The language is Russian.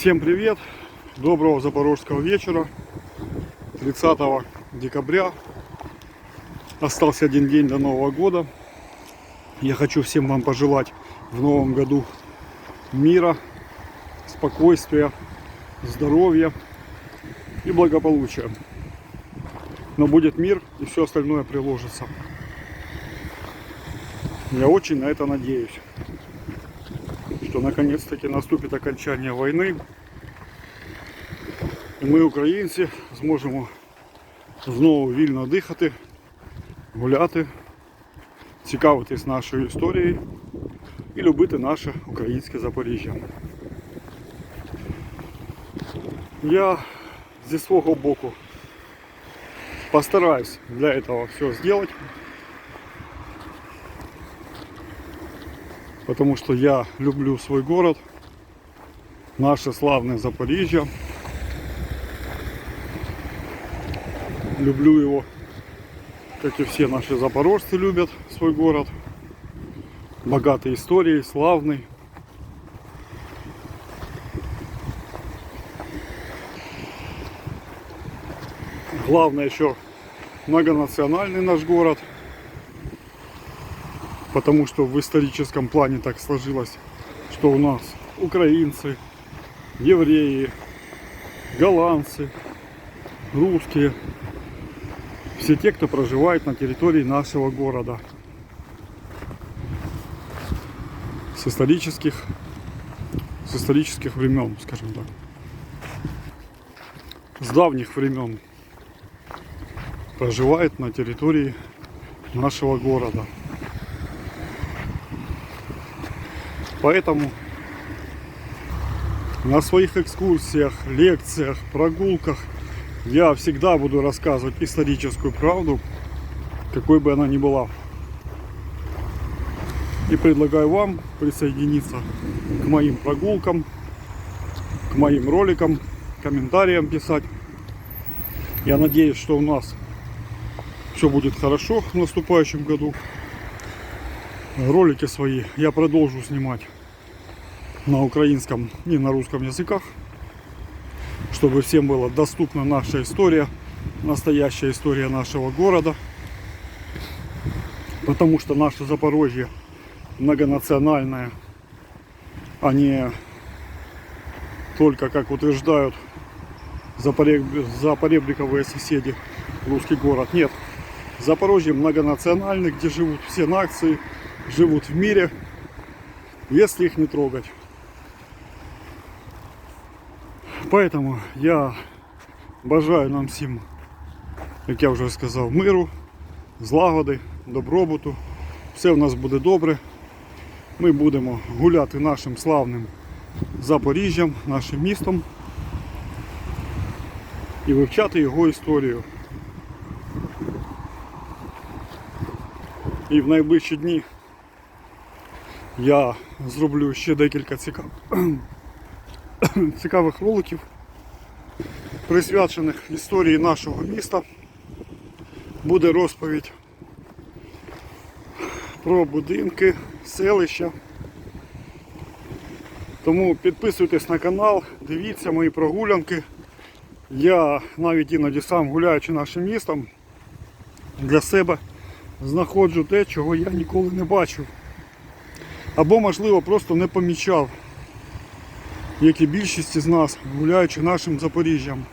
Всем привет! Доброго запорожского вечера. 30 декабря. Остался один день до Нового года. Я хочу всем вам пожелать в новом году мира, спокойствия, здоровья и благополучия. Но будет мир и все остальное приложится. Я очень на это надеюсь що наконец-таки наступить окончання війни. І ми, українці, зможемо знову вільно дихати, гуляти, цікавитись нашою історією і любити наше українське Запоріжжя. Я зі свого боку постараюсь для этого все сделать. Потому что я люблю свой город, наше славное Запоріжжя. Люблю его, как и все наши запорожцы любят свой город. Богатый историей, славный. Главное еще многонациональный наш город – потому что в историческом плане так сложилось, что у нас украинцы, евреи, голландцы, русские, все те, кто проживает на территории нашего города. С исторических, с исторических времен, скажем так. С давних времен проживает на территории нашего города. Поэтому на своих экскурсиях, лекциях, прогулках я всегда буду рассказывать историческую правду, какой бы она ни была. И предлагаю вам присоединиться к моим прогулкам, к моим роликам, комментариям писать. Я надеюсь, что у нас все будет хорошо в наступающем году ролики свои я продолжу снимать на украинском и на русском языках, чтобы всем была доступна наша история, настоящая история нашего города, потому что наше Запорожье многонациональное, а не только, как утверждают запореб- запоребриковые соседи, русский город. Нет, Запорожье многонациональный, где живут все нации, живут в мире, если их не трогать. Поэтому я бажаю нам всім, як я вже сказав, миру, злагоди, добробуту. Все в нас буде добре. Ми будемо гуляти нашим славним Запоріжжям, нашим містом і вивчати його історію. І в найближчі дні я зроблю ще декілька цікав... цікавих роликів, присвячених історії нашого міста. Буде розповідь про будинки, селища. Тому підписуйтесь на канал, дивіться мої прогулянки. Я навіть іноді сам гуляючи нашим містом для себе знаходжу те, чого я ніколи не бачив. Або, можливо, просто не помічав, як і більшість із нас, гуляючи нашим Запоріжжям.